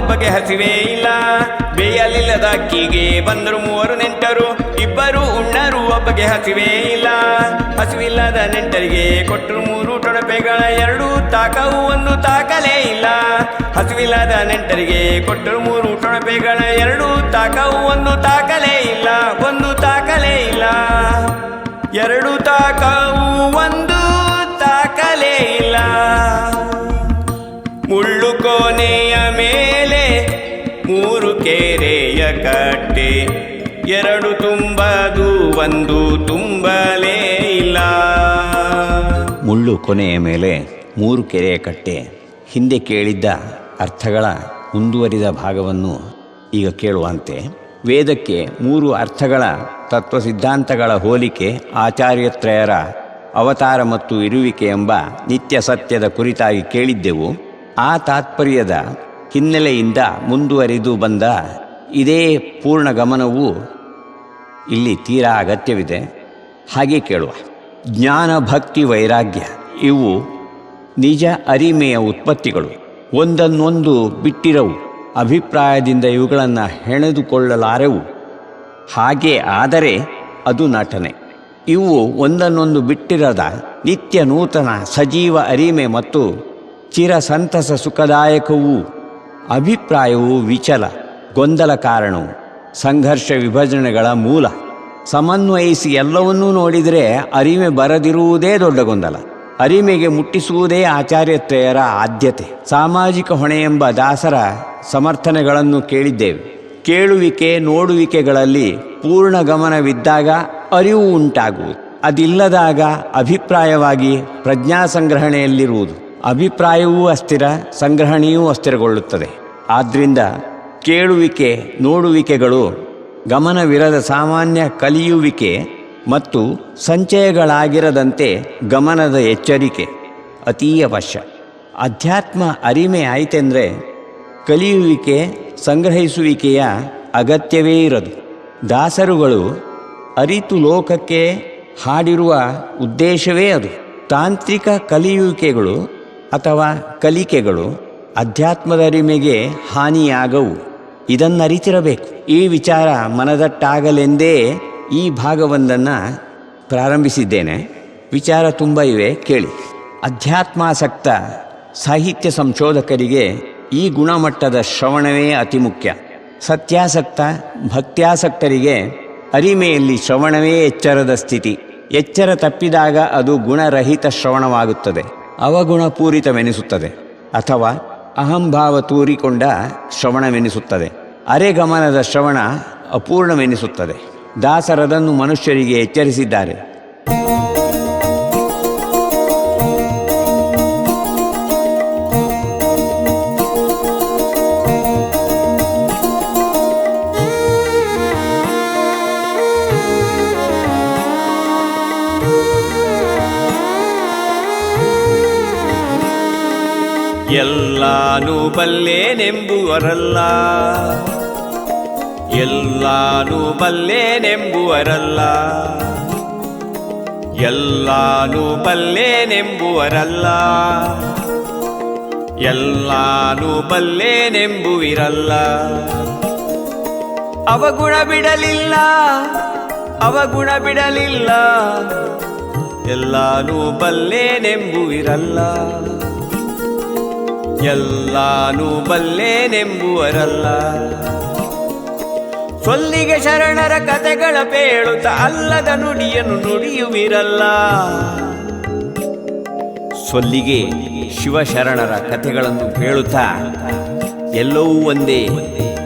ಒಬ್ಬಗೆ ಹಸಿವೇ ಇಲ್ಲ. ಬೇಯಲಿಲ್ಲದ ಅಕ್ಕಿಗೆ ಬಂದರು ಮೂವರು ನೆಂಟರು. ಇಬ್ಬರು ಉಣ್ಣರು ಒಬ್ಬಗೆ ಹಸಿವೇ ಇಲ್ಲ. ಹಸಿವಿಲ್ಲದ ನೆಂಟರಿಗೆ ಕೊಟ್ಟರು ಮೂರು ಟೊಣಪೆಗಳ ಎರಡು. ತಾಕವು ಒಂದು ತಾಕಲೇ ಇಲ್ಲ. ಹಸಿವಿಲ್ಲದ ನೆಂಟರಿಗೆ ಕೊಟ್ಟರು ಮೂರು ಟೊಣಪೆಗಳ ಎರಡು. ತಾಕವು ಒಂದು ತಾಕಲೇ ಇಲ್ಲ. ಒಂದು ತಾಕಲೇ ಇಲ್ಲ. ಎರಡು ತಾಕವು ಒಂದು ತಾಕಲೇ ಇಲ್ಲ. ಮುಳ್ಳು ಕೋನೆಯ ಮೇಲೆ ಮೂರು ಕೆರೆಯ ಕಟ್ಟೆ. ಎರಡು ತುಂಬದು, ಒಂದು ತುಂಬಲೇ ಇಲ್ಲ. ಮುಳ್ಳು ಕೊನೆಯ ಮೇಲೆ ಮೂರು ಕೆರೆಯ ಕಟ್ಟೆ. ಹಿಂದೆ ಕೇಳಿದ್ದ ಅರ್ಥಗಳ ಮುಂದುವರಿದ ಭಾಗವನ್ನು ಈಗ ಕೇಳುವಂತೆ. ವೇದಕ್ಕೆ ಮೂರು ಅರ್ಥಗಳ ತತ್ವ ಸಿದ್ಧಾಂತಗಳ ಹೋಲಿಕೆ ಆಚಾರ್ಯತ್ರಯರ ಅವತಾರ ಮತ್ತು ಇರುವಿಕೆ ಎಂಬ ನಿತ್ಯ ಸತ್ಯದ ಕುರಿತಾಗಿ ಕೇಳಿದ್ದೆವು. ಆ ತಾತ್ಪರ್ಯದ ಹಿನ್ನೆಲೆಯಿಂದ ಮುಂದುವರಿದು ಬಂದ ಇದೇ ಪೂರ್ಣ ಗಮನವು ಇಲ್ಲಿ ತೀರಾ ಅಗತ್ಯವಿದೆ. ಹಾಗೆ ಕೇಳುವ. ಜ್ಞಾನ, ಭಕ್ತಿ, ವೈರಾಗ್ಯ ಇವು ನಿಜ ಅರಿಮೆಯ ಉತ್ಪತ್ತಿಗಳು. ಒಂದನ್ನೊಂದು ಬಿಟ್ಟಿರವು. ಅಭಿಪ್ರಾಯದಿಂದ ಇವುಗಳನ್ನು ಹೆಣೆದುಕೊಳ್ಳಲಾರೆವು. ಹಾಗೆ ಆದರೆ ಅದು ನಟನೆ. ಇವು ಒಂದನ್ನೊಂದು ಬಿಟ್ಟಿರದ ನಿತ್ಯ ನೂತನ ಸಜೀವ ಅರಿಮೆ ಮತ್ತು ಚಿರ ಸಂತಸ ಸುಖದಾಯಕವೂ ಅಭಿಪ್ರಾಯವು ವಿಚಲ, ಗೊಂದಲ ಕಾರಣವು, ಸಂಘರ್ಷ ವಿಭಜನೆಗಳ ಮೂಲ. ಸಮನ್ವಯಿಸಿ ಎಲ್ಲವನ್ನೂ ನೋಡಿದರೆ ಅರಿಮೆ ಬರದಿರುವುದೇ ದೊಡ್ಡ ಗೊಂದಲ. ಅರಿಮೆಗೆ ಮುಟ್ಟಿಸುವುದೇ ಆಚಾರ್ಯತ್ರಯರ ಆದ್ಯತೆ. ಸಾಮಾಜಿಕ ಹೊಣೆ ಎಂಬ ದಾಸರ ಸಮರ್ಥನೆಗಳನ್ನು ಕೇಳಿದ್ದೇವೆ. ಕೇಳುವಿಕೆ, ನೋಡುವಿಕೆಗಳಲ್ಲಿ ಪೂರ್ಣ ಗಮನವಿದ್ದಾಗ ಅರಿವು ಉಂಟಾಗುವುದು. ಅದಿಲ್ಲದಾಗ ಅಭಿಪ್ರಾಯವಾಗಿ ಪ್ರಜ್ಞಾ ಸಂಗ್ರಹಣೆಯಲ್ಲಿರುವುದು ಅಭಿಪ್ರಾಯವೂ ಅಸ್ಥಿರ, ಸಂಗ್ರಹಣೆಯೂ ಅಸ್ಥಿರಗೊಳ್ಳುತ್ತದೆ. ಆದ್ದರಿಂದ ಕೇಳುವಿಕೆ, ನೋಡುವಿಕೆಗಳು, ಗಮನವಿರದ ಸಾಮಾನ್ಯ ಕಲಿಯುವಿಕೆ ಮತ್ತು ಸಂಚಯಗಳಾಗಿರದಂತೆ ಗಮನದ ಎಚ್ಚರಿಕೆ ಅತೀ ಅವಶ್ಯ. ಅಧ್ಯಾತ್ಮ ಅರಿಮೆ ಆಯಿತೆಂದರೆ ಕಲಿಯುವಿಕೆ, ಸಂಗ್ರಹಿಸುವಿಕೆಯ ಅಗತ್ಯವೇ ಇರದು. ದಾಸರುಗಳು ಅರಿತು ಲೋಕಕ್ಕೆ ಹಾಡಿರುವ ಉದ್ದೇಶವೇ ಅದು. ತಾಂತ್ರಿಕ ಕಲಿಯುವಿಕೆಗಳು ಅಥವಾ ಕಲಿಕೆಗಳು ಅಧ್ಯಾತ್ಮದ ಅರಿಮೆಗೆ ಹಾನಿಯಾಗವು. ಇದನ್ನರಿತಿರಬೇಕು. ಈ ವಿಚಾರ ಮನದಟ್ಟಾಗಲೆಂದೇ ಈ ಭಾಗವೊಂದನ್ನು ಪ್ರಾರಂಭಿಸಿದ್ದೇನೆ. ವಿಚಾರ ತುಂಬ ಇವೆ, ಕೇಳಿ. ಅಧ್ಯಾತ್ಮಾಸಕ್ತ ಸಾಹಿತ್ಯ ಸಂಶೋಧಕರಿಗೆ ಈ ಗುಣಮಟ್ಟದ ಶ್ರವಣವೇ ಅತಿ ಮುಖ್ಯ. ಸತ್ಯಾಸಕ್ತ, ಭಕ್ತ್ಯಾಸಕ್ತರಿಗೆ ಅರಿಮೆಯಲ್ಲಿ ಶ್ರವಣವೇ ಎಚ್ಚರದ ಸ್ಥಿತಿ. ಎಚ್ಚರ ತಪ್ಪಿದಾಗ ಅದು ಗುಣರಹಿತ ಶ್ರವಣವಾಗುತ್ತದೆ. ಅವಗುಣಪೂರಿತವೆನಿಸುತ್ತದೆ. ಅಥವಾ ಅಹಂಭಾವ ತೂರಿಕೊಂಡ ಶ್ರವಣವೆನಿಸುತ್ತದೆ. ಅರೆಗಮನದ ಶ್ರವಣ ಅಪೂರ್ಣವೆನಿಸುತ್ತದೆ. ದಾಸರದನ್ನು ಮನುಷ್ಯರಿಗೆ ಎಚ್ಚರಿಸಿದ್ದಾರೆ. ಎಲ್ಲಾನು ಬಲ್ಲೇನೆಂಬುವರಲ್ಲ. ಎಲ್ಲಾನು ಬಲ್ಲೇನೆಂಬುವರಲ್ಲ. ಎಲ್ಲಾನು ಬಲ್ಲೇನೆಂಬುವರಲ್ಲ. ಎಲ್ಲಾನು ಬಲ್ಲೇನೆಂಬುವಿರಲ್ಲ. ಅವಗುಣ ಬಿಡಲಿಲ್ಲ ಅವಗುಣ ಬಿಡಲಿಲ್ಲ. ಎಲ್ಲಾನು ಬಲ್ಲೇನೆಂಬುವಿರಲ್ಲ. ಎಲ್ಲಾನು ಬಲ್ಲೇನೆಂಬುವರಲ್ಲ. ಸೊಲ್ಲಿಗೆ ಶರಣರ ಕತೆಗಳ ಪೇಳುತ್ತ ಅಲ್ಲದ ನುಡಿಯನ್ನು ನುಡಿಯುವಿರಲ್ಲ. ಸೊಲ್ಲಿಗೆ ಶಿವಶರಣರ ಕಥೆಗಳನ್ನು ಕೇಳುತ್ತಾ ಎಲ್ಲವೂ ಒಂದೇ,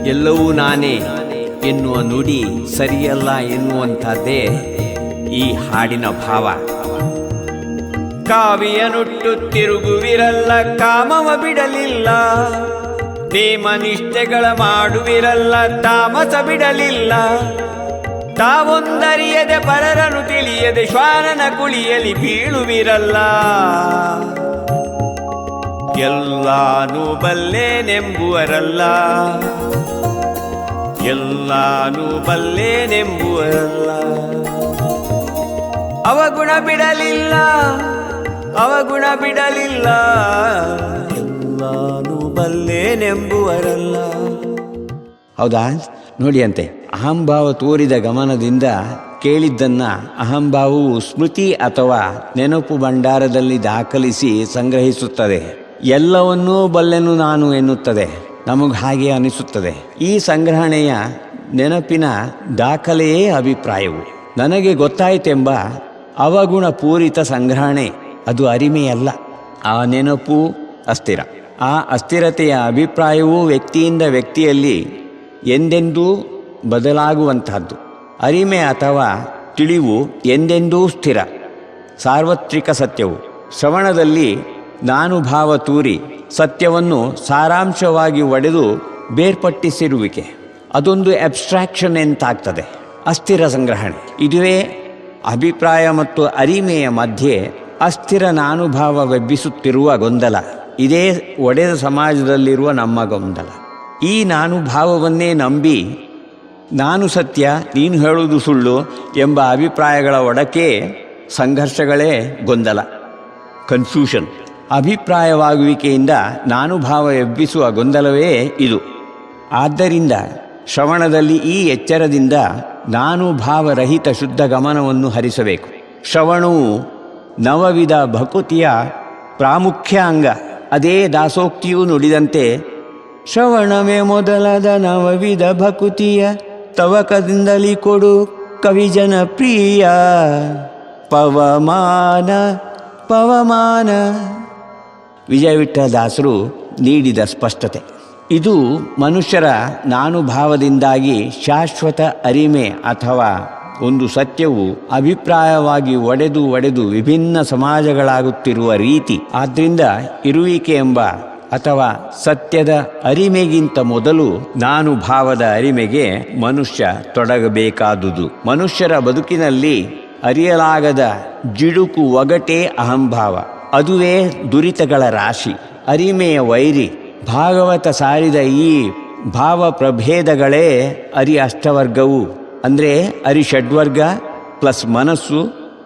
ಎಲ್ಲವೂ ನಾನೇ ಎನ್ನುವ ನುಡಿ ಸರಿಯಲ್ಲ ಎನ್ನುವಂಥದ್ದೇ ಈ ಹಾಡಿನ ಭಾವ. ಕಾವಿಯ ನುಟ್ಟು ತಿರುಗುವಿರಲ್ಲ, ಕಾಮವ ಬಿಡಲಿಲ್ಲ. ನಿಷ್ಠೆಗಳ ಮಾಡುವಿರಲ್ಲ, ತಾಮಸ ಬಿಡಲಿಲ್ಲ. ತಾವೊಂದರಿಯದೆ ಪರರನು ತಿಳಿಯದೆ ಶ್ವಾನನ ಕುಳಿಯಲಿ ಬೀಳುವಿರಲ್ಲ. ಎಲ್ಲಾನು ಬಲ್ಲೇನೆಂಬುವರಲ್ಲ. ಎಲ್ಲಾನು ಬಲ್ಲೇನೆಂಬುವರಲ್ಲ. ಅವಗುಣ ಬಿಡಲಿಲ್ಲ. ಅವಗುಣ ಬಿಡಲಿಲ್ಲ. ಎಲ್ಲಾನು ಬಲ್ಲೇನೆಂಬುವರಲ್ಲ. ಹೌದಾ? ನೋಡಿ ಅಂತೆ, ಅಹಂಭಾವ ತೋರಿದ ಗಮನದಿಂದ ಕೇಳಿದ್ದನ್ನ ಅಹಂಭಾವವು ಸ್ಮೃತಿ ಅಥವಾ ನೆನಪು ಭಂಡಾರದಲ್ಲಿ ದಾಖಲಿಸಿ ಸಂಗ್ರಹಿಸುತ್ತದೆ. ಎಲ್ಲವನ್ನೂ ಬಲ್ಲೆನು ನಾನು ಎನ್ನುತ್ತದೆ. ನಮಗೆ ಹಾಗೆ ಅನಿಸುತ್ತದೆ. ಈ ಸಂಗ್ರಹಣೆಯ ನೆನಪಿನ ದಾಖಲೆಯೇ ಅಭಿಪ್ರಾಯವು. ನನಗೆ ಗೊತ್ತಾಯಿತೆಂಬ ಅವಗುಣ ಪೂರಿತ ಸಂಗ್ರಹಣೆ. ಅದು ಅರಿಮೆಯಲ್ಲ. ಆ ನೆನಪು ಅಸ್ಥಿರ. ಆ ಅಸ್ಥಿರತೆಯ ಅಭಿಪ್ರಾಯವು ವ್ಯಕ್ತಿಯಿಂದ ವ್ಯಕ್ತಿಯಲ್ಲಿ ಎಂದೆಂದೂ ಬದಲಾಗುವಂತಹದ್ದು. ಅರಿಮೆ ಅಥವಾ ತಿಳಿವು ಎಂದೆಂದೂ ಸ್ಥಿರ. ಸಾರ್ವತ್ರಿಕ ಸತ್ಯವು. ಶ್ರವಣದಲ್ಲಿ ನಾನು ಭಾವ ತೂರಿ ಸತ್ಯವನ್ನು ಸಾರಾಂಶವಾಗಿ ಒಡೆದು ಬೇರ್ಪಟ್ಟಿಸಿರುವಿಕೆ. ಅದೊಂದು ಅಬ್ಸ್ಟ್ರಾಕ್ಷನ್ ಎಂತಾಗ್ತದೆ. ಅಸ್ಥಿರ ಸಂಗ್ರಹಣೆ. ಇದುವೇ ಅಭಿಪ್ರಾಯ ಮತ್ತು ಅರಿಮೆಯ ಮಧ್ಯೆ ಅಸ್ಥಿರ ನಾನುಭಾವವೆಬ್ಬಿಸುತ್ತಿರುವ ಗೊಂದಲ. ಇದೇ ಒಡೆದ ಸಮಾಜದಲ್ಲಿರುವ ನಮ್ಮ ಗೊಂದಲ. ಈ ನಾನು ಭಾವವನ್ನೇ ನಂಬಿ, ನಾನು ಸತ್ಯ, ನೀನು ಹೇಳುವುದು ಸುಳ್ಳು ಎಂಬ ಅಭಿಪ್ರಾಯಗಳ ಒಡಕೆ ಸಂಘರ್ಷಗಳೇ ಗೊಂದಲ. ಕನ್ಫ್ಯೂಷನ್ ಅಭಿಪ್ರಾಯವಾಗುವಿಕೆಯಿಂದ ನಾನುಭಾವ ಎಬ್ಬಿಸುವ ಗೊಂದಲವೇ ಇದು. ಆದ್ದರಿಂದ ಶ್ರವಣದಲ್ಲಿ ಈ ಎಚ್ಚರದಿಂದ ನಾನು ಭಾವರಹಿತ ಶುದ್ಧ ಗಮನವನ್ನು ಹರಿಸಬೇಕು. ಶ್ರವಣವು ನವವಿಧ ಭಕುತಿಯ ಪ್ರಾಮುಖ್ಯ ಅಂಗ. ಅದೇ ದಾಸೋಕ್ತಿಯು ನುಡಿದಂತೆ, ಶ್ರವಣವೇ ಮೊದಲಾದ ನವವಿಧ ಭಕುತಿಯ, ತವಕದಿಂದಲಿ ಕೊಡು ಕವಿಜನ ಪ್ರಿಯ. ಪವಮಾನ ಪವಮಾನ. ವಿಜಯವಿಠಲದಾಸರು ನೀಡಿದ ಸ್ಪಷ್ಟತೆ. ಇದು ಮನುಷ್ಯರ ನಾನುಭಾವದಿಂದಾಗಿ ಶಾಶ್ವತ ಅರಿಮೆ ಅಥವಾ ಒಂದು ಸತ್ಯವು ಅಭಿಪ್ರಾಯವಾಗಿ ಒಡೆದು ಒಡೆದು ವಿಭಿನ್ನ ಸಮಾಜಗಳಾಗುತ್ತಿರುವ ರೀತಿ. ಆದ್ದರಿಂದ ಇರುವಿಕೆ ಎಂಬ ಅಥವಾ ಸತ್ಯದ ಅರಿಮೆಗಿಂತ ಮೊದಲು ನಾನು ಭಾವದ ಅರಿಮೆಗೆ ಮನುಷ್ಯ ತೊಡಗಬೇಕಾದುದು. ಮನುಷ್ಯರ ಬದುಕಿನಲ್ಲಿ ಅರಿಯಲಾಗದ ಜಿಡುಕು ಒಗಟೇ ಅಹಂಭಾವ. ಅದುವೇ ದುರಿತಗಳ ರಾಶಿ. ಅರಿಮೆಯ ವೈರಿ. ಭಾಗವತ ಸಾರಿದ ಈ ಭಾವ ಪ್ರಭೇದಗಳೇ ಅರಿ ಅಷ್ಟವರ್ಗವು ಅಂದರೆ ಅರಿ ಷಡ್ವರ್ಗ ಪ್ಲಸ್ ಮನಸ್ಸು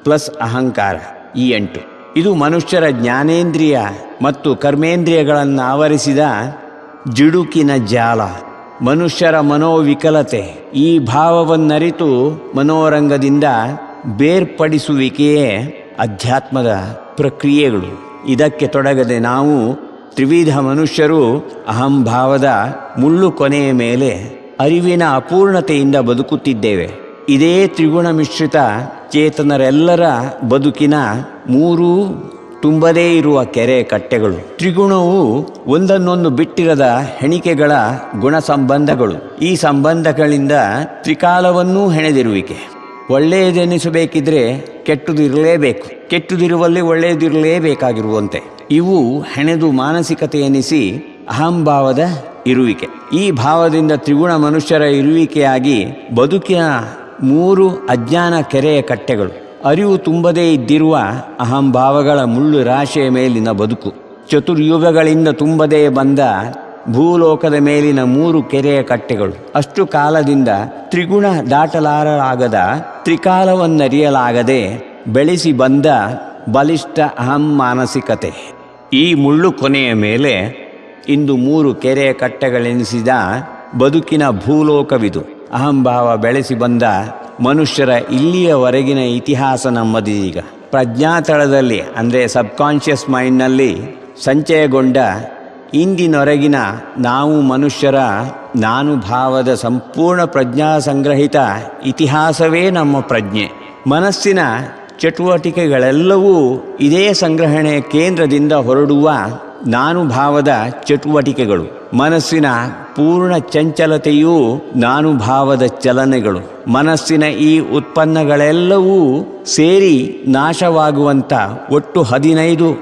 ಪ್ಲಸ್ ಅಹಂಕಾರ ಈ ಎಂಟು. ಇದು ಮನುಷ್ಯರ ಜ್ಞಾನೇಂದ್ರಿಯ ಮತ್ತು ಕರ್ಮೇಂದ್ರಿಯಗಳನ್ನು ಆವರಿಸಿದ ಜಿಡುಕಿನ ಜಾಲ. ಮನುಷ್ಯರ ಮನೋವಿಕಲತೆ ಈ ಭಾವವನ್ನರಿತು ಮನೋರಂಗದಿಂದ ಬೇರ್ಪಡಿಸುವಿಕೆಯೇ ಅಧ್ಯಾತ್ಮದ ಪ್ರಕ್ರಿಯೆಗಳು. ಇದಕ್ಕೆ ತೊಡಗದೆ ನಾವು ತ್ರಿವಿಧ ಮನುಷ್ಯರು ಅಹಂಭಾವದ ಮುಳ್ಳು ಕೊನೆಯ ಮೇಲೆ ಅರಿವಿನ ಅಪೂರ್ಣತೆಯಿಂದ ಬದುಕುತ್ತಿದ್ದೇವೆ. ಇದೇ ತ್ರಿಗುಣ ಮಿಶ್ರಿತ ಚೇತನರೆಲ್ಲರ ಬದುಕಿನ ಮೂರೂ ತುಂಬದೇ ಇರುವ ಕೆರೆ ಕಟ್ಟೆಗಳು. ತ್ರಿಗುಣವು ಒಂದನ್ನೊಂದು ಬಿಟ್ಟಿರದ ಹೆಣಿಕೆಗಳ ಗುಣ ಸಂಬಂಧಗಳು ಈ ಸಂಬಂಧಗಳಿಂದ ತ್ರಿಕಾಲವನ್ನೂ ಹೆಣೆದಿರುವಿಕೆ. ಒಳ್ಳೆಯದೆನಿಸಬೇಕಿದ್ರೆ ಕೆಟ್ಟದಿರಲೇಬೇಕು. ಕೆಟ್ಟದಿರುವಲ್ಲಿ ಒಳ್ಳೆಯದಿರಲೇಬೇಕಾಗಿರುವಂತೆ. ಇವು ಹೆಣೆದು ಮಾನಸಿಕತೆ ಎನಿಸಿ ಅಹಂಭಾವದ ಇರುವಿಕೆ. ಈ ಭಾವದಿಂದ ತ್ರಿಗುಣ ಮನುಷ್ಯರ ಇರುವಿಕೆಯಾಗಿ ಬದುಕಿನ ಮೂರು ಅಜ್ಞಾನ ಕೆರೆಯ ಕಟ್ಟೆಗಳು. ಅರಿವು ತುಂಬದೇ ಇದ್ದಿರುವ ಅಹಂಭಾವಗಳ ಮುಳ್ಳು ರಾಶಿಯ ಮೇಲಿನ ಬದುಕು. ಚತುರ್ಯುಗಗಳಿಂದ ತುಂಬದೇ ಬಂದ ಭೂಲೋಕದ ಮೇಲಿನ ಮೂರು ಕೆರೆಯ ಕಟ್ಟೆಗಳು. ಅಷ್ಟು ಕಾಲದಿಂದ ತ್ರಿಗುಣ ದಾಟಲಾರಲಾಗದ ತ್ರಿಕಾಲವನ್ನರಿಯಲಾಗದೆ ಬೆಳೆಸಿ ಬಂದ ಬಲಿಷ್ಠ ಅಹಂ ಮಾನಸಿಕತೆ. ಈ ಮುಳ್ಳು ಕೊನೆಯ ಮೇಲೆ ಇಂದು ಮೂರು ಕೆರೆಯ ಕಟ್ಟೆಗಳೆನಿಸಿದ ಬದುಕಿನ ಭೂಲೋಕವಿದು. ಅಹಂಭಾವ ಬೆಳೆಸಿ ಬಂದ ಮನುಷ್ಯರ ಇಲ್ಲಿಯವರೆಗಿನ ಇತಿಹಾಸ ನಮ್ಮದೀಗ ಪ್ರಜ್ಞಾತಳದಲ್ಲಿ, ಅಂದರೆ ಸಬ್ಕಾನ್ಷಿಯಸ್ ಮೈಂಡ್ನಲ್ಲಿ ಸಂಚಯಗೊಂಡ ಇಂದಿನೊರಗಿನ ನಾವು ಮನುಷ್ಯರ ನಾನು ಭಾವದ ಸಂಪೂರ್ಣ ಪ್ರಜ್ಞಾ ಸಂಗ್ರಹಿತ ಇತಿಹಾಸವೇ ನಮ್ಮ ಪ್ರಜ್ಞೆ. ಮನಸ್ಸಿನ ಚಟುವಟಿಕೆಗಳೆಲ್ಲವೂ ಇದೇ ಸಂಗ್ರಹಣೆಯ ಕೇಂದ್ರದಿಂದ ಹೊರಡುವ ನಾನು ಭಾವದ ಚಟುವಟಿಕೆಗಳು. ಮನಸ್ಸಿನ ಪೂರ್ಣ ಚಂಚಲತೆಯೂ ನಾನು ಭಾವದ ಚಲನೆಗಳು. ಮನಸ್ಸಿನ ಈ ಉತ್ಪನ್ನಗಳೆಲ್ಲವೂ ಸೇರಿ ನಾಶವಾಗುವಂಥ ಒಟ್ಟು ಹದಿನೈದು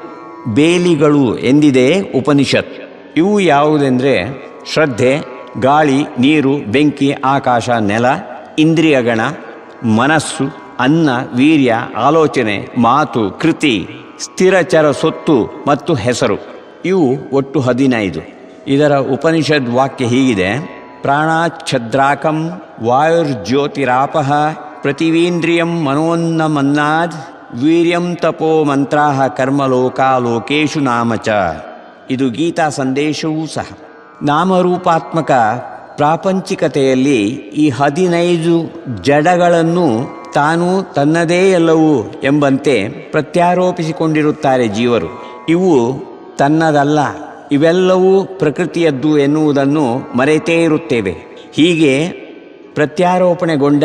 ಬೇಲಿಗಳು ಎಂದಿದೆ ಉಪನಿಷತ್. ಇವು ಯಾವುದೆಂದರೆ ಶ್ರದ್ಧೆ, ಗಾಳಿ, ನೀರು, ಬೆಂಕಿ, ಆಕಾಶ, ನೆಲ, ಇಂದ್ರಿಯಗಣ, ಮನಸ್ಸು, ಅನ್ನ, ವೀರ್ಯ, ಆಲೋಚನೆ, ಮಾತು, ಕೃತಿ, ಸ್ಥಿರಚರ ಸೊತ್ತು ಮತ್ತು ಹೆಸರು. ಇವು ಒಟ್ಟು ಹದಿನೈದು. ಇದರ ಉಪನಿಷದ್ ವಾಕ್ಯ ಹೀಗಿದೆ, ಪ್ರಾಣಾಚ್ಛದ್ರಾಕಂ ವಾಯುರ್ಜ್ಯೋತಿರಾಪಃ ಪ್ರತಿವೀಂದ್ರಿಯಂ ಮನೋನ್ನಮನ್ನಾದ್ ವೀರ್ಯಂ ತಪೋ ಮಂತ್ರಾಹ ಕರ್ಮಲೋಕಾಲೋಕೇಶು ನಾಮಚ ಇದು ಗೀತಾ ಸಂದೇಶವೂ ಸಹ. ನಾಮರೂಪಾತ್ಮಕ ಪ್ರಾಪಂಚಿಕತೆಯಲ್ಲಿ ಈ ಹದಿನೈದು ಜಡಗಳನ್ನು ತಾನು ತನ್ನದೇ ಎಲ್ಲವೂ ಎಂಬಂತೆ ಪ್ರತ್ಯಾರೋಪಿಸಿಕೊಂಡಿರುತ್ತಾರೆ ಜೀವರು. ಇವು ತನ್ನದಲ್ಲ, ಇವೆಲ್ಲವೂ ಪ್ರಕೃತಿಯದ್ದು ಎನ್ನುವುದನ್ನು ಮರೆತೇ ಇರುತ್ತೇವೆ. ಹೀಗೆ ಪ್ರತ್ಯಾರೋಪಣೆಗೊಂಡ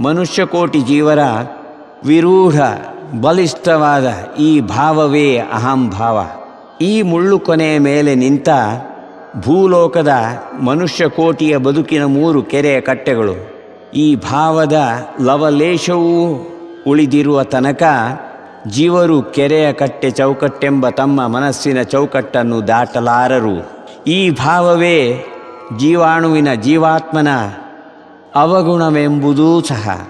ಮನುಷ್ಯಕೋಟಿ ಜೀವರ ವಿರೂಢ, ಬಲಿಷ್ಠವಾದ ಈ ಭಾವವೇ ಅಹಂಭಾವ. ಈ ಮುಳ್ಳು ಕೊನೆಯ ಮೇಲೆ ನಿಂತ ಭೂಲೋಕದ ಮನುಷ್ಯಕೋಟಿಯ ಬದುಕಿನ ಮೂರು ಕೆರೆಯ ಕಟ್ಟೆಗಳು. ಈ ಭಾವದ ಲವಲೇಶವೂ ಉಳಿದಿರುವ ತನಕ ಜೀವರು ಕೆರೆಯ ಕಟ್ಟೆ ಚೌಕಟ್ಟೆಂಬ ತಮ್ಮ ಮನಸ್ಸಿನ ಚೌಕಟ್ಟನ್ನು ದಾಟಲಾರರು. ಈ ಭಾವವೇ ಜೀವಾಣುವಿನ ಜೀವಾತ್ಮನ ಅವಗುಣವೆಂಬುದೂ ಸಹ.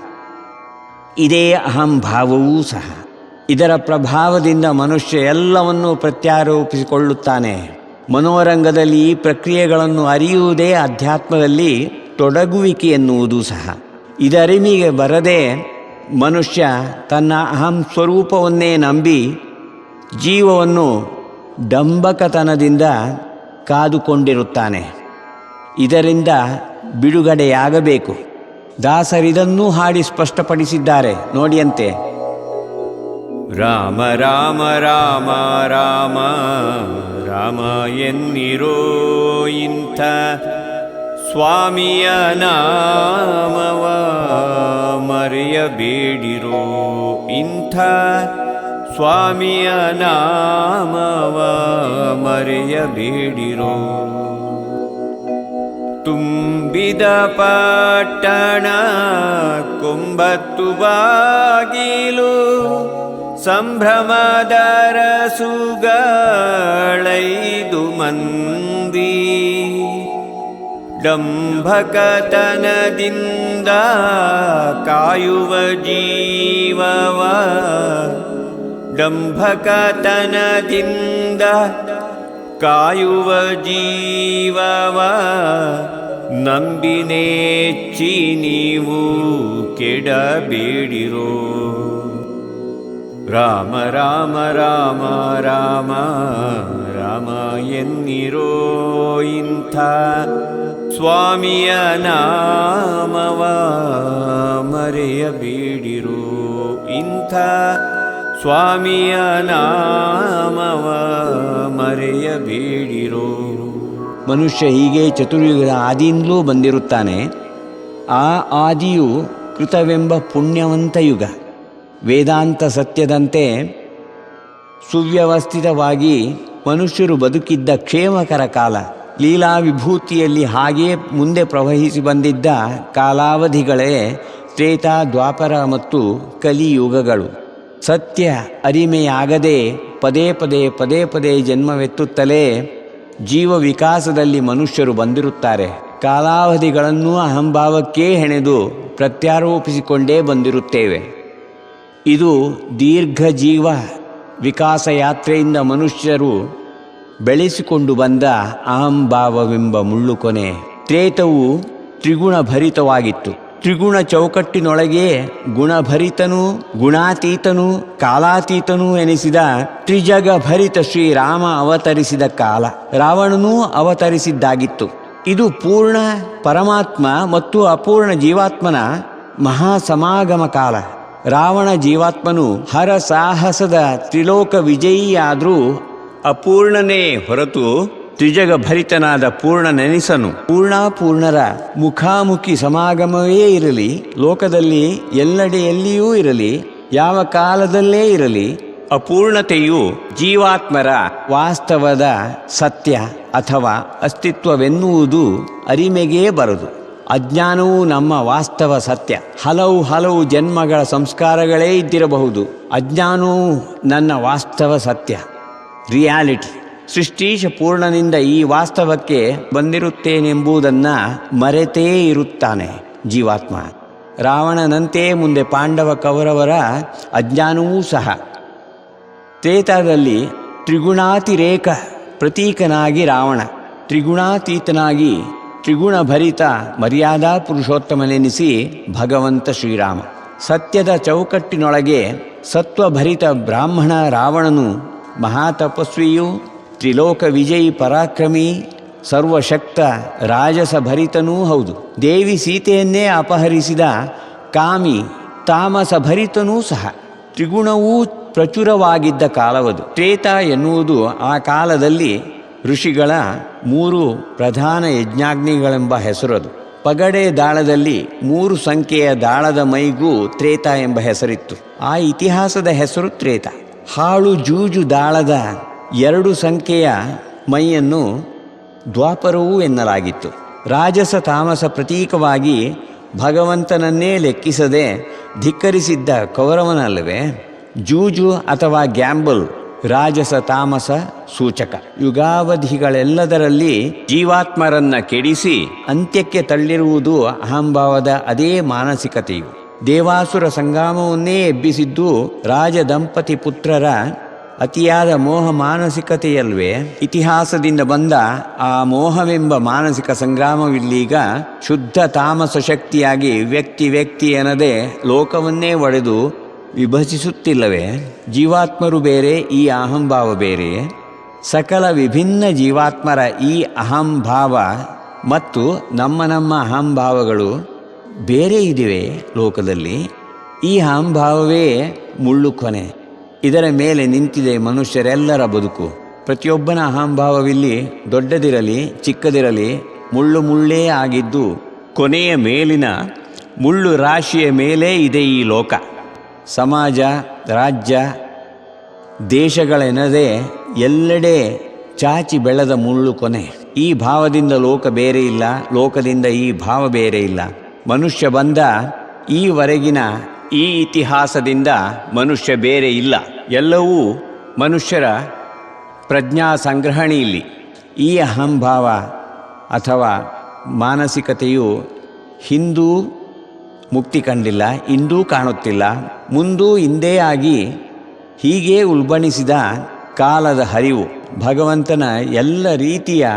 ಇದೇ ಅಹಂಭಾವವೂ ಸಹ. ಇದರ ಪ್ರಭಾವದಿಂದ ಮನುಷ್ಯ ಎಲ್ಲವನ್ನೂ ಪ್ರತ್ಯಾರೋಪಿಸಿಕೊಳ್ಳುತ್ತಾನೆ. ಮನೋರಂಗದಲ್ಲಿ ಈ ಪ್ರಕ್ರಿಯೆಗಳನ್ನು ಅರಿಯುವುದೇ ಅಧ್ಯಾತ್ಮದಲ್ಲಿ ತೊಡಗುವಿಕೆ ಎನ್ನುವುದು ಸಹ. ಇದರಿಮಿಗೆ ಬರದೆ ಮನುಷ್ಯ ತನ್ನ ಅಹಂ ಸ್ವರೂಪವನ್ನೇ ನಂಬಿ ಜೀವವನ್ನು ಡಂಬಕತನದಿಂದ ಕಾದುಕೊಂಡಿರುತ್ತಾನೆ. ಇದರಿಂದ ಬಿಡುಗಡೆಯಾಗಬೇಕು. ದಾಸರಿದನ್ನೂ ಹಾಡಿ ಸ್ಪಷ್ಟಪಡಿಸಿದ್ದಾರೆ. ನೋಡಿಯಂತೆ. ರಾಮ ರಾಮ ರಾಮ ರಾಮ ರಾಮ ಎನ್ನಿರೋ ಇಂಥ ಸ್ವಾಮಿಯ ನಾಮವ ಮರೆಯಬೇಡಿರೋ ಇಂಥ ಸ್ವಾಮಿಯ ನಾಮವ ಮರೆಯಬೇಡಿರೋ. ತುಂಬಿದ ಪಟ್ಟಣ ಕುಂಬತ್ತು ಬಾಗಿಲು ಸಂಭ್ರಮದರ ಸುಗಳೈದು ಮಂದಿ. ಡಂಭಕತನದಿಂದ ಕಾಯುವ ಜೀವವ. ಡಂಭಕತನದಿಂದ ಕಾಯುವ ಜೀವವ. ನಂಬಿನೇಚ್ಚಿ ನೀವು ಕೆಡಬೇಡಿರೋ. ರಾಮ ರಾಮ ರಾಮ ರಾಮ ರಾಮ ಎನ್ನಿರೋ ಇಂಥ ಸ್ವಾಮಿಯ ನಾಮವ ಮರೆಯಬೇಡಿರು ಇಂಥ ಸ್ವಾಮಿಯ ನಾಮವ ಮರೆಯಬೇಡಿರೋ ಮನುಷ್ಯ ಹೀಗೆ ಚತುರ್ಯುಗದ ಆದಿಯಿಂದಲೂ ಬಂದಿರುತ್ತಾನೆ. ಆ ಆದಿಯು ಕೃತವೆಂಬ ಪುಣ್ಯವಂತ ಯುಗ. ವೇದಾಂತ ಸತ್ಯದಂತೆ ಸುವ್ಯವಸ್ಥಿತವಾಗಿ ಮನುಷ್ಯರು ಬದುಕಿದ್ದ ಕ್ಷೇಮಕರ ಕಾಲ. ಲೀಲಾ ವಿಭೂತಿಯಲ್ಲಿ ಹಾಗೆಯೇ ಮುಂದೆ ಪ್ರವಹಿಸಿ ಬಂದಿದ್ದ ಕಾಲಾವಧಿಗಳೇ ತ್ರೇತಾ, ದ್ವಾಪರ ಮತ್ತು ಕಲಿಯುಗಗಳು. ಸತ್ಯ ಅರಿಮೆಯಾಗದೆ ಪದೇ ಪದೇ ಪದೇ ಪದೇ ಜನ್ಮವೆತ್ತುತ್ತಲೇ ಜೀವ ವಿಕಾಸದಲ್ಲಿ ಮನುಷ್ಯರು ಬಂದಿರುತ್ತಾರೆ. ಕಾಲಾವಧಿಗಳನ್ನು ಅಹಂಭಾವಕ್ಕೇ ಹೆಣೆದು ಪ್ರತ್ಯಾರೋಪಿಸಿಕೊಂಡೇ ಬಂದಿರುತ್ತೇವೆ. ಇದು ದೀರ್ಘ ಜೀವ ವಿಕಾಸ ಯಾತ್ರೆಯಿಂದ ಮನುಷ್ಯರು ಬೆಳೆಸಿಕೊಂಡು ಬಂದ ಅಹಂಭಾವವೆಂಬ ಮುಳ್ಳುಕೊನೆ ತ್ರೇತವು ತ್ರಿಗುಣ ಭರಿತವಾಗಿತ್ತು ತ್ರಿಗುಣ ಚೌಕಟ್ಟಿನೊಳಗೆ ಗುಣಭರಿತನೂ, ಗುಣಾತೀತನೂ, ಕಾಲಾತೀತನೂ ಎನಿಸಿದ ತ್ರಿಜಗ ಭರಿತ ಶ್ರೀರಾಮ ಅವತರಿಸಿದ ಕಾಲ. ರಾವಣನೂ ಅವತರಿಸಿದ್ದಾಗಿತ್ತು. ಇದು ಪೂರ್ಣ ಪರಮಾತ್ಮ ಮತ್ತು ಅಪೂರ್ಣ ಜೀವಾತ್ಮನ ಮಹಾಸಮಾಗಮ ಕಾಲ. ರಾವಣ ಜೀವಾತ್ಮನು ಹರ ಸಾಹಸದ ತ್ರಿಲೋಕ ವಿಜಯಿಯಾದರೂ ಅಪೂರ್ಣನೇ ಹೊರತು ತ್ರಿಜಗ ಭರಿತನಾದ ಪೂರ್ಣ ನೆನೆಸನು. ಪೂರ್ಣಾಪೂರ್ಣರ ಮುಖಾಮುಖಿ ಸಮಾಗಮವೇ ಇರಲಿ, ಲೋಕದಲ್ಲಿ ಎಲ್ಲೆಡೆಯಲ್ಲಿಯೂ ಇರಲಿ, ಯಾವ ಕಾಲದಲ್ಲೇ ಇರಲಿ, ಅಪೂರ್ಣತೆಯು ಜೀವಾತ್ಮರ ವಾಸ್ತವದ ಸತ್ಯ ಅಥವಾ ಅಸ್ತಿತ್ವವೆನ್ನುವುದು ಅರಿಮೆಗೇ ಬರದು. ಅಜ್ಞಾನವು ನಮ್ಮ ವಾಸ್ತವ ಸತ್ಯ. ಹಲವು ಹಲವು ಜನ್ಮಗಳ ಸಂಸ್ಕಾರಗಳೇ ಇದ್ದಿರಬಹುದು. ಅಜ್ಞಾನವು ನನ್ನ ವಾಸ್ತವ ಸತ್ಯ. ರಿಯಾಲಿಟಿ. ಸೃಷ್ಟೀಶ ಪೂರ್ಣನಿಂದ ಈ ವಾಸ್ತವಕ್ಕೆ ಬಂದಿರುತ್ತೇನೆಂಬುದನ್ನು ಮರೆತೇ ಇರುತ್ತಾನೆ ಜೀವಾತ್ಮ. ರಾವಣನಂತೆ ಮುಂದೆ ಪಾಂಡವ ಕೌರವರ ಅಜ್ಞಾನವೂ ಸಹ. ತ್ರೇತಾದಲ್ಲಿ ತ್ರಿಗುಣಾತಿರೇಕ ಪ್ರತೀಕನಾಗಿ ರಾವಣ, ತ್ರಿಗುಣಾತೀತನಾಗಿ ತ್ರಿಗುಣಭರಿತ ಮರ್ಯಾದಾ ಪುರುಷೋತ್ತಮನೆನಿಸಿ ಭಗವಂತ ಶ್ರೀರಾಮ. ಸತ್ಯದ ಚೌಕಟ್ಟಿನೊಳಗೆ ಸತ್ವಭರಿತ ಬ್ರಾಹ್ಮಣ ರಾವಣನು ಮಹಾತಪಸ್ವಿಯೂ, ತ್ರಿಲೋಕ ವಿಜಯಿ ಪರಾಕ್ರಮಿ, ಸರ್ವಶಕ್ತ ರಾಜಸ ಭರಿತನೂ ಹೌದು. ದೇವಿ ಸೀತೆಯನ್ನೇ ಅಪಹರಿಸಿದ ಕಾಮಿ, ತಾಮಸ ಭರಿತನೂ ಸಹ. ತ್ರಿಗುಣವೂ ಪ್ರಚುರವಾಗಿದ್ದ ಕಾಲವದು. ತ್ರೇತ ಎನ್ನುವುದು ಆ ಕಾಲದಲ್ಲಿ ಋಷಿಗಳ ಮೂರು ಪ್ರಧಾನ ಯಜ್ಞಾಗ್ನಿಗಳೆಂಬ ಹೆಸರದು. ಪಗಡೆ ದಾಳದಲ್ಲಿ ಮೂರು ಸಂಖ್ಯೆಯ ದಾಳದ ಮೈಗೂ ತ್ರೇತ ಎಂಬ ಹೆಸರಿತ್ತು. ಆ ಇತಿಹಾಸದ ಹೆಸರು ತ್ರೇತ. ಹಾಳು ಜೂಜು ದಾಳದ ಎರಡು ಸಂಖ್ಯೆಯ ಮೈಯನ್ನು ದ್ವಾಪರವೂ ಎನ್ನಲಾಗಿತ್ತು. ರಾಜಸ ತಾಮಸ ಪ್ರತೀಕವಾಗಿ ಭಗವಂತನನ್ನೇ ಲೆಕ್ಕಿಸದೆ ಧಿಕ್ಕರಿಸಿದ್ದ ಕೌರವನಲ್ಲವೇ? ಜೂಜು ಅಥವಾ ಗ್ಯಾಂಬಲ್, ರಾಜಸ ತಾಮಸ ಸೂಚಕ. ಯುಗಾವಧಿಗಳೆಲ್ಲದರಲ್ಲಿ ಜೀವಾತ್ಮರನ್ನ ಕೆಡಿಸಿ ಅಂತ್ಯಕ್ಕೆ ತಳ್ಳಿರುವುದು ಅಹಂಭಾವದ ಅದೇ ಮಾನಸಿಕತೆಯು. ದೇವಾಸುರ ಸಂಗ್ರಾಮವನ್ನೇ ಎಬ್ಬಿಸಿದ್ದು ರಾಜ ದಂಪತಿ ಪುತ್ರರ ಅತಿಯಾದ ಮೋಹ ಮಾನಸಿಕತೆಯಲ್ವೇ? ಇತಿಹಾಸದಿಂದ ಬಂದ ಆ ಮೋಹವೆಂಬ ಮಾನಸಿಕ ಸಂಗ್ರಾಮವಿಲ್ಲೀಗ ಶುದ್ಧ ತಾಮಸ ಶಕ್ತಿಯಾಗಿ ವ್ಯಕ್ತಿ ವ್ಯಕ್ತಿ ಎನ್ನದೆ ಲೋಕವನ್ನೇ ಒಡೆದು ವಿಭಜಿಸುತ್ತಿಲ್ಲವೇ? ಜೀವಾತ್ಮರು ಬೇರೆ, ಈ ಅಹಂಭಾವ ಬೇರೆ. ಸಕಲ ವಿಭಿನ್ನ ಜೀವಾತ್ಮರ ಈ ಅಹಂಭಾವ ಮತ್ತು ನಮ್ಮ ನಮ್ಮ ಅಹಂಭಾವಗಳು ಬೇರೆ ಇದಿವೆ ಲೋಕದಲ್ಲಿ. ಈ ಹಾಂಭಾವವೇ ಮುಳ್ಳು ಕೊನೆ. ಇದರ ಮೇಲೆ ನಿಂತಿದೆ ಮನುಷ್ಯರೆಲ್ಲರ ಬದುಕು. ಪ್ರತಿಯೊಬ್ಬನ ಅಹಂಭಾವವಿಲ್ಲಿ ದೊಡ್ಡದಿರಲಿ, ಚಿಕ್ಕದಿರಲಿ ಮುಳ್ಳು ಮುಳ್ಳೇ ಆಗಿದ್ದು, ಕೊನೆಯ ಮೇಲಿನ ಮುಳ್ಳು ರಾಶಿಯ ಮೇಲೆ ಇದೆ ಈ ಲೋಕ. ಸಮಾಜ, ರಾಜ್ಯ ದೇಶಗಳೆನದೇ ಎಲ್ಲೆಡೆ ಚಾಚಿ ಬೆಳೆದ ಮುಳ್ಳು ಕೊನೆ. ಈ ಭಾವದಿಂದ ಲೋಕ ಬೇರೆ ಇಲ್ಲ, ಲೋಕದಿಂದ ಈ ಭಾವ ಬೇರೆ ಇಲ್ಲ. ಮನುಷ್ಯ ಬಂದ ಈವರೆಗಿನ ಈ ಇತಿಹಾಸದಿಂದ ಮನುಷ್ಯ ಬೇರೆ ಇಲ್ಲ. ಎಲ್ಲವೂ ಮನುಷ್ಯರ ಪ್ರಜ್ಞಾ ಸಂಗ್ರಹಣೆಯಲ್ಲಿ ಈ ಅಹಂಭಾವ ಅಥವಾ ಮಾನಸಿಕತೆಯು ಹಿಂದೂ ಮುಕ್ತಿ ಕಂಡಿಲ್ಲ, ಇಂದೂ ಕಾಣುತ್ತಿಲ್ಲ. ಮುಂದೂ ಹಿಂದೇ ಆಗಿ ಹೀಗೇ ಉಲ್ಬಣಿಸಿದ ಕಾಲದ ಹರಿವು. ಭಗವಂತನ ಎಲ್ಲ ರೀತಿಯ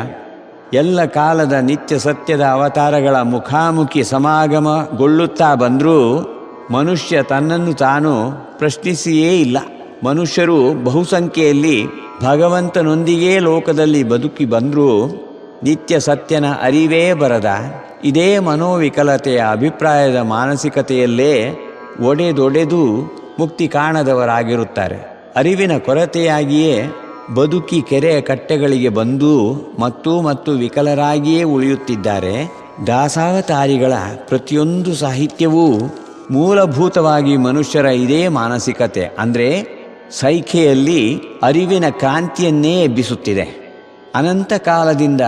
ಎಲ್ಲ ಕಾಲದ ನಿತ್ಯ ಸತ್ಯದ ಅವತಾರಗಳ ಮುಖಾಮುಖಿ ಸಮಾಗಮಗೊಳ್ಳುತ್ತಾ ಬಂದರೂ ಮನುಷ್ಯ ತನ್ನನ್ನು ತಾನು ಪ್ರಶ್ನಿಸಿಯೇ ಇಲ್ಲ. ಮನುಷ್ಯರು ಬಹುಸಂಖ್ಯೆಯಲ್ಲಿ ಭಗವಂತನೊಂದಿಗೇ ಲೋಕದಲ್ಲಿ ಬದುಕಿ ಬಂದರೂ ನಿತ್ಯ ಸತ್ಯನ ಅರಿವೇ ಬರದ. ಇದೇ ಮನೋವಿಕಲತೆಯ ಅಭಿಪ್ರಾಯದ ಮಾನಸಿಕತೆಯಲ್ಲೇ ಒಡೆದೊಡೆದು ಮುಕ್ತಿ ಕಾಣದವರಾಗಿರುತ್ತಾರೆ. ಅರಿವಿನ ಕೊರತೆಯಾಗಿಯೇ ಬದುಕಿ ಕೆರೆಯ ಕಟ್ಟೆಗಳಿಗೆ ಬಂದು ಮತ್ತು ಮತ್ತು ವಿಕಲರಾಗಿಯೇ ಉಳಿಯುತ್ತಿದ್ದಾರೆ, ದಾಸಾವತಾರಿಗಳ ಪ್ರತಿಯೊಂದು ಸಾಹಿತ್ಯವೂ ಮೂಲಭೂತವಾಗಿ ಮನುಷ್ಯರ ಇದೇ ಮಾನಸಿಕತೆ, ಅಂದರೆ ಸೈಖೆಯಲ್ಲಿ ಅರಿವಿನ ಕ್ರಾಂತಿಯನ್ನೇ ಎಬ್ಬಿಸುತ್ತಿದೆ. ಅನಂತ ಕಾಲದಿಂದ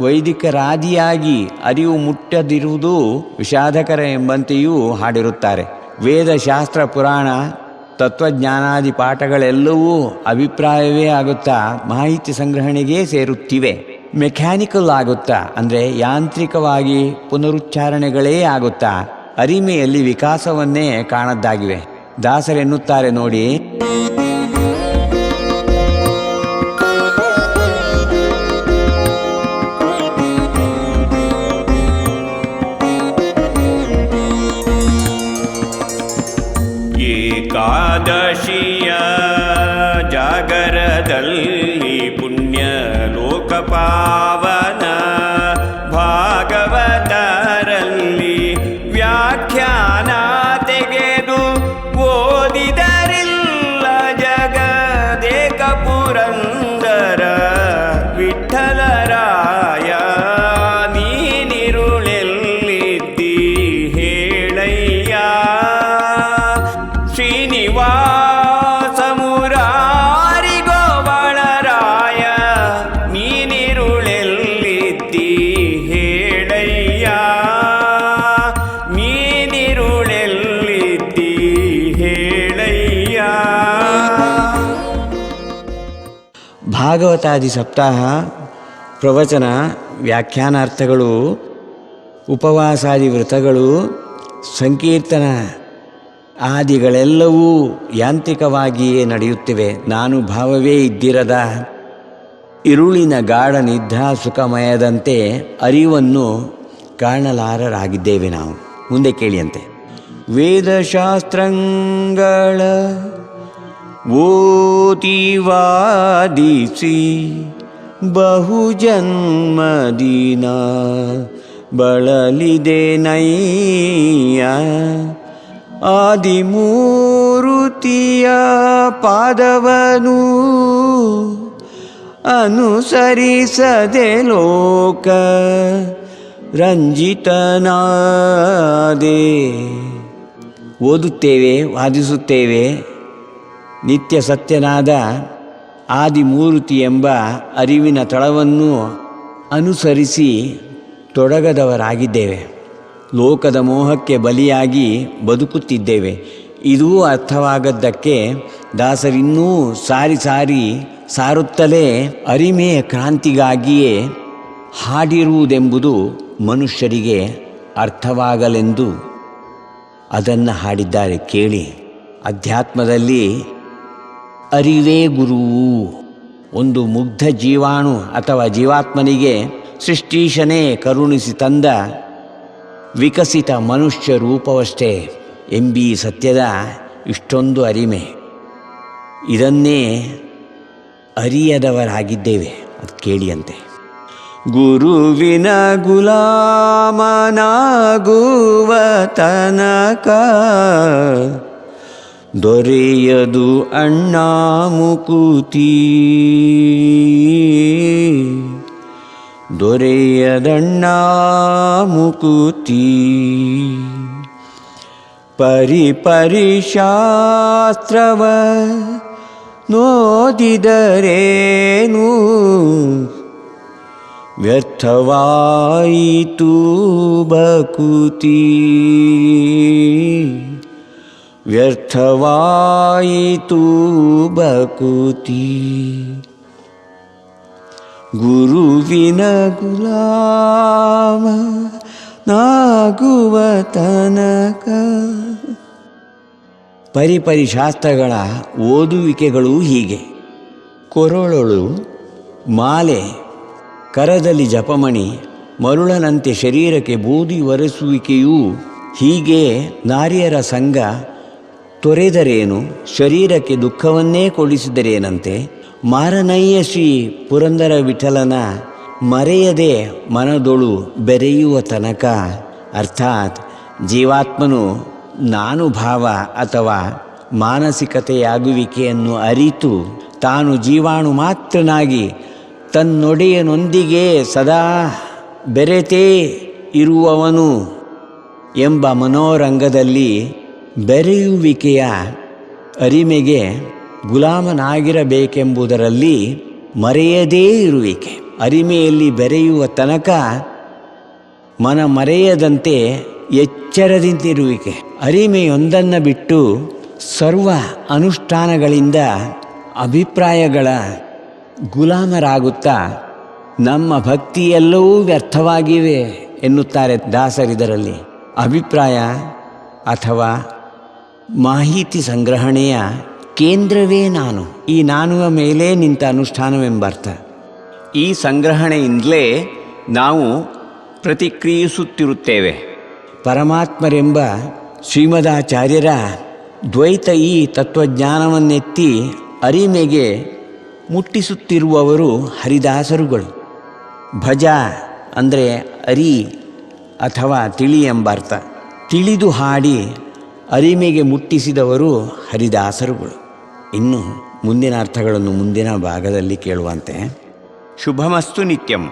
ವೈದಿಕರಾದಿಯಾಗಿ ಅರಿವು ಮುಟ್ಟದಿರುವುದು ವಿಷಾದಕರ ಎಂಬಂತೆಯೂ ಹಾಡಿರುತ್ತಾರೆ. ವೇದ ಶಾಸ್ತ್ರ ಪುರಾಣ ತತ್ವಜ್ಞಾನಾದಿ ಪಾಠಗಳೆಲ್ಲವೂ ಅಭಿಪ್ರಾಯವೇ ಆಗುತ್ತಾ ಮಾಹಿತಿ ಸಂಗ್ರಹಣೆಗೆ ಸೇರುತ್ತಿವೆ. ಮೆಕ್ಯಾನಿಕಲ್ ಆಗುತ್ತಾ ಅಂದರೆ ಯಾಂತ್ರಿಕವಾಗಿ ಪುನರುಚ್ಚಾರಣೆಗಳೇ ಆಗುತ್ತಾ ಅರಿಮೆಯಲ್ಲಿ ವಿಕಾಸವನ್ನೇ ಕಾಣದ್ದಾಗಿವೆ. ದಾಸರೆನ್ನುತ್ತಾರೆ ನೋಡಿ. ಭಾಗವತಾದಿ ಸಪ್ತಾಹ, ಪ್ರವಚನ, ವ್ಯಾಖ್ಯಾನಾರ್ಥಗಳು, ಉಪವಾಸಾದಿ ವ್ರತಗಳು, ಸಂಕೀರ್ತನ ಆದಿಗಳೆಲ್ಲವೂ ಯಾಂತ್ರಿಕವಾಗಿಯೇ ನಡೆಯುತ್ತಿವೆ. ನಾನು ಭಾವವೇ ಇದ್ದಿರದ ಇರುಳಿನ ಗಾಢ ನಿದ್ರಾ ಸುಖಮಯದಂತೆ ಅರಿವನ್ನು ಕಾಣಲಾರರಾಗಿದ್ದೇವೆ ನಾವು. ಮುಂದೆ ಕೇಳಿಯಂತೆ. ವೇದಶಾಸ್ತ್ರಗಳ ಓದಿವಾದಿಸಿ ಬಹುಜನ್ಮದಿನ ಬಳಲಿದೆ ನೈಯ ಆದಿಮೂರುತಿಯ ಪಾದವನು ಅನುಸರಿಸದೆ ಲೋಕ ರಂಜಿತನಾದೆ. ಓದುತ್ತೇವೆ ವಾದಿಸುತ್ತೇವೆ. ನಿತ್ಯ ಸತ್ಯನಾದ ಆದಿಮೂರ್ತಿ ಎಂಬ ಅರಿವಿನ ತಳವನ್ನು ಅನುಸರಿಸಿ ತೊಡಗದವರಾಗಿದ್ದೇವೆ. ಲೋಕದ ಮೋಹಕ್ಕೆ ಬಲಿಯಾಗಿ ಬದುಕುತ್ತಿದ್ದೇವೆ. ಇದೂ ಅರ್ಥವಾಗದ್ದಕ್ಕೆ ದಾಸರಿನ್ನೂ ಸಾರಿ ಸಾರಿ ಸಾರುತ್ತಲೇ ಅರಿಮೆಯ ಕ್ರಾಂತಿಗಾಗಿಯೇ ಹಾಡಿರುವುದೆಂಬುದು ಮನುಷ್ಯರಿಗೆ ಅರ್ಥವಾಗಲೆಂದು ಅದನ್ನು ಹಾಡಿದ್ದಾರೆ ಕೇಳಿ. ಅಧ್ಯಾತ್ಮದಲ್ಲಿ ಅರಿವೇ ಗುರುವು ಒಂದು ಮುಗ್ಧ ಜೀವಾಣು ಅಥವಾ ಜೀವಾತ್ಮನಿಗೆ ಸೃಷ್ಟೀಶನೇ ಕರುಣಿಸಿ ತಂದ ವಿಕಸಿತ ಮನುಷ್ಯ ರೂಪವಷ್ಟೇ ಎಂಬಿ ಸತ್ಯದ ಇಷ್ಟೊಂದು ಅರಿಮೆ. ಇದನ್ನೇ ಅರಿಯದವರಾಗಿದ್ದೇವೆ, ಅದು ಕೇಳಿಯಂತೆ. ಗುರುವಿನ ಗುಲಾಮನಾಗುವ ತನಕ ದೊರೆಯದು ಅಣ್ಣ ಮುಕುತಿ ದೊರೆಯದಣ್ಣ ಮುಕುತಿ ಪರಿ ಪರಿಶಾಸ್ತ್ರವ ನೋದಿದರೇನು ವ್ಯರ್ಥವಾಯಿತು ಬಕುತಿ ವ್ಯರ್ಥವಾಯಿತು ಬಕುತಿ ಗುರುವಿನ ಗುಲಾಮ ನಾಗುವ ತನಕ. ಪರಿಪರಿ ಶಾಸ್ತ್ರಗಳ ಓದುವಿಕೆಗಳು ಹೀಗೆ. ಕೊರಳೊಳು, ಮಾಲೆ, ಕರದಲ್ಲಿ ಜಪಮಣಿ, ಮರುಳನಂತೆ ಶರೀರಕ್ಕೆ ಬೂದಿ ಒರೆಸುವಿಕೆಯೂ ಹೀಗೆ ನಾರಿಯರ ಸಂಘ ತೊರೆದರೇನು? ಶರೀರಕ್ಕೆ ದುಃಖವನ್ನೇ ಕೊಡಿಸಿದರೇನಂತೆ? ಮಾರನಯ್ಯ ಶ್ರೀ ಪುರಂದರ ವಿಠಲನ ಮರೆಯದೆ ಮನದೊಳು ಬೆರೆಯುವ ತನಕ ಅರ್ಥಾತ್ ಜೀವಾತ್ಮನು ನಾನು ಭಾವ ಅಥವಾ ಮಾನಸಿಕತೆಯಾಗುವಿಕೆಯನ್ನು ಅರಿತು ತಾನು ಜೀವಾಣು ಮಾತ್ರನಾಗಿ ತನ್ನೊಡೆಯನೊಂದಿಗೆ ಸದಾ ಬೆರೆತೇ ಇರುವವನು ಎಂಬ ಮನೋರಂಗದಲ್ಲಿ ಬೆರೆಯುವಿಕೆಯ ಅರಿಮೆಗೆ ಗುಲಾಮನಾಗಿರಬೇಕೆಂಬುದರಲ್ಲಿ ಮರೆಯದೇ ಇರುವಿಕೆ. ಅರಿಮೆಯಲ್ಲಿ ಬೆರೆಯುವ ತನಕ ಮನ ಮರೆಯದಂತೆ ಎಚ್ಚರದಿಂದಿರುವಿಕೆ ಅರಿಮೆಯೊಂದನ್ನು ಬಿಟ್ಟು ಸರ್ವ ಅನುಷ್ಠಾನಗಳಿಂದ ಅಭಿಪ್ರಾಯಗಳ ಗುಲಾಮರಾಗುತ್ತಾ ನಮ್ಮ ಭಕ್ತಿಯೆಲ್ಲವೂ ವ್ಯರ್ಥವಾಗಿವೆ ಎನ್ನುತ್ತಾರೆ ದಾಸರಿದರಲ್ಲಿ. ಅಭಿಪ್ರಾಯ ಅಥವಾ ಮಾಹಿತಿ ಸಂಗ್ರಹಣೆಯ ಕೇಂದ್ರವೇ ನಾನು. ಈ ನಾನುವ ಮೇಲೆ ನಿಂತ ಅನುಷ್ಠಾನವೆಂಬರ್ಥ. ಈ ಸಂಗ್ರಹಣೆಯಿಂದಲೇ ನಾವು ಪ್ರತಿಕ್ರಿಯಿಸುತ್ತಿರುತ್ತೇವೆ. ಪರಮಾತ್ಮರೆಂಬ ಶ್ರೀಮದಾಚಾರ್ಯರ ದ್ವೈತ ಈ ತತ್ವಜ್ಞಾನವನ್ನೆತ್ತಿ ಅರಿಮೆಗೆ ಮುಟ್ಟಿಸುತ್ತಿರುವವರು ಹರಿದಾಸರುಗಳು. ಭಜ ಅಂದರೆ ಅರಿ ಅಥವಾ ತಿಳಿ ಎಂಬರ್ಥ. ತಿಳಿದು ಹಾಡಿ ಅರಿಮೆಗೆ ಮುಟ್ಟಿಸಿದವರು ಹರಿದಾಸರುಗಳು. ಇನ್ನು ಮುಂದಿನ ಅರ್ಥಗಳನ್ನು ಮುಂದಿನ ಭಾಗದಲ್ಲಿ ಕೇಳುವಂತೆ. ಶುಭಮಸ್ತು ನಿತ್ಯಂ.